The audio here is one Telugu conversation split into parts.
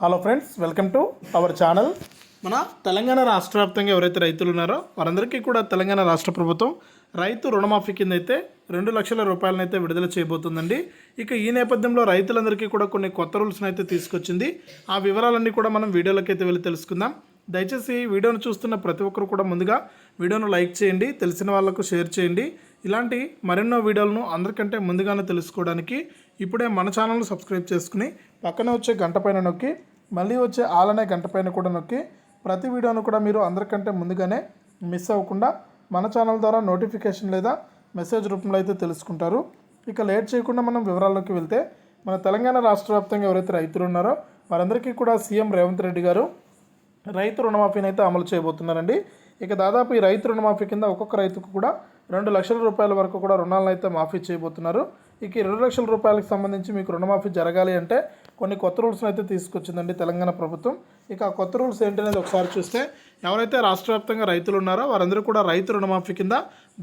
Hello friends welcome to our channel మన తెలంగాణ రాష్ట్ర వ్యాప్తంగా ఎవరైతే రైతులు ఉన్నారో వారందరికీ కూడా తెలంగాణ రాష్ట్ర ప్రభుత్వం రైతు రుణమాఫీ కింద అయితే రెండు లక్షల రూపాయలనైతే విడుదల చేయబోతుందండి. ఇక ఈ నేపథ్యంలో రైతులందరికీ కూడా కొన్ని కొత్త రూల్స్ని అయితే తీసుకొచ్చింది. ఆ వివరాలన్నీ కూడా మనం వీడియోలోకి అయితే వెళ్ళి తెలుసుకుందాం. దయచేసి ఈ వీడియోను చూస్తున్న ప్రతి ఒక్కరు కూడా ముందుగా వీడియోను లైక్ చేయండి తెలిసిన వాళ్ళకు షేర్ చేయండి. ఇలాంటి మరెన్నో వీడియోలను అందరికంటే ముందుగానే తెలుసుకోవడానికి ఇప్పుడే మన ఛానల్ను సబ్స్క్రైబ్ చేసుకుని పక్కనే వచ్చే గంట పైన నొక్కి మళ్ళీ వచ్చే ఆలనే గంట పైన కూడా నొక్కి ప్రతి వీడియోను కూడా మీరు అందరికంటే ముందుగానే మిస్ అవ్వకుండా మన ఛానల్ ద్వారా నోటిఫికేషన్ లేదా మెసేజ్ రూపంలో అయితే తెలుసుకుంటారు. ఇక లేట్ చేయకుండా మనం వివరాల్లోకి వెళ్తే మన తెలంగాణ రాష్ట్ర వ్యాప్తంగా ఎవరైతే రైతులు ఉన్నారో వారందరికీ కూడా సీఎం రేవంత్ రెడ్డి గారు రైతు రుణమాఫీని అయితే అమలు చేయబోతున్నారండి. ఇక దాదాపు ఈ రైతు రుణమాఫీ కింద ఒక్కొక్క రైతుకు కూడా రెండు లక్షల రూపాయల వరకు కూడా రుణాలను అయితే మాఫీ చేయబోతున్నారు. ఇక రెండు లక్షల రూపాయలకు సంబంధించి మీకు రుణమాఫీ జరగాలి అంటే కొన్ని కొత్త రూల్స్ని అయితే తీసుకొచ్చిందండి తెలంగాణ ప్రభుత్వం. ఇక ఆ కొత్త రూల్స్ ఏంటనేది ఒకసారి చూస్తే ఎవరైతే రాష్ట్ర వ్యాప్తంగా రైతులు ఉన్నారో వారందరూ కూడా రైతు రుణమాఫీ కింద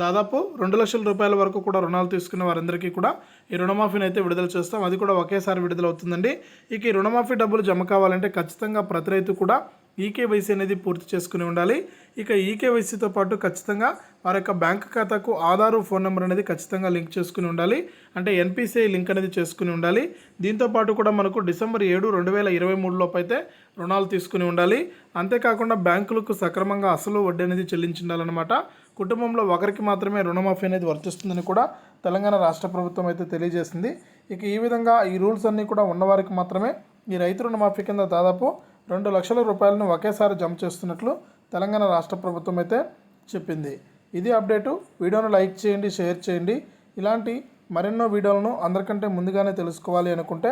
దాదాపు రెండు లక్షల రూపాయల వరకు కూడా రుణాలు తీసుకున్న వారందరికీ కూడా ఈ రుణమాఫీని అయితే విడుదల చేస్తాం. అది కూడా ఒకేసారి విడుదల అవుతుందండి ఇక ఈ రుణమాఫీ డబ్బులు జమ కావాలంటే ఖచ్చితంగా ప్రతి రైతు కూడా ఈకేవైసీ అనేది పూర్తి చేసుకుని ఉండాలి. ఇక ఈకేవైసీతో పాటు ఖచ్చితంగా వారి యొక్క బ్యాంక్ ఖాతాకు ఆధారు ఫోన్ నెంబర్ అనేది ఖచ్చితంగా లింక్ చేసుకుని ఉండాలి. అంటే ఎన్పిసిఐ లింక్ అనేది చేసుకుని ఉండాలి. దీంతో పాటు కూడా మనకు డిసెంబర్ ఏడు రెండు వేల ఇరవై మూడులోపు అయితే రుణాలు తీసుకుని ఉండాలి. అంతేకాకుండా బ్యాంకులకు సక్రమంగా అసలు వడ్డీ అనేది చెల్లించి ఉండాలన్నమాట కుటుంబంలో ఒకరికి మాత్రమే రుణమాఫీ అనేది వర్తిస్తుందని కూడా తెలంగాణ రాష్ట్ర ప్రభుత్వం అయితే తెలియజేసింది. ఇక ఈ విధంగా ఈ రూల్స్ అన్నీ కూడా ఉన్నవారికి మాత్రమే ఈ రైతు రుణమాఫీ కింద దాదాపు రెండు లక్షల రూపాయలను ఒకేసారి జమ చేస్తున్నట్లు తెలంగాణ రాష్ట్ర ప్రభుత్వం అయితే చెప్పింది. ఇది అప్డేటు. వీడియోను లైక్ చేయండి షేర్ చేయండి. ఇలాంటి మరెన్నో వీడియోలను అందరికంటే ముందుగానే తెలుసుకోవాలి అనుకుంటే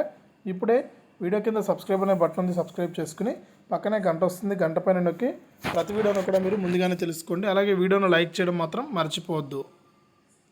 ఇప్పుడే వీడియో కింద సబ్స్క్రైబ్ అనే బటన్ ఉంది సబ్స్క్రైబ్ చేసుకుని పక్కనే గంట వస్తుంది గంట పైన నొక్కి ప్రతి వీడియోను కూడా మీరు ముందుగానే తెలుసుకోండి. అలాగే వీడియోను లైక్ చేయడం మాత్రం మర్చిపోవద్దు.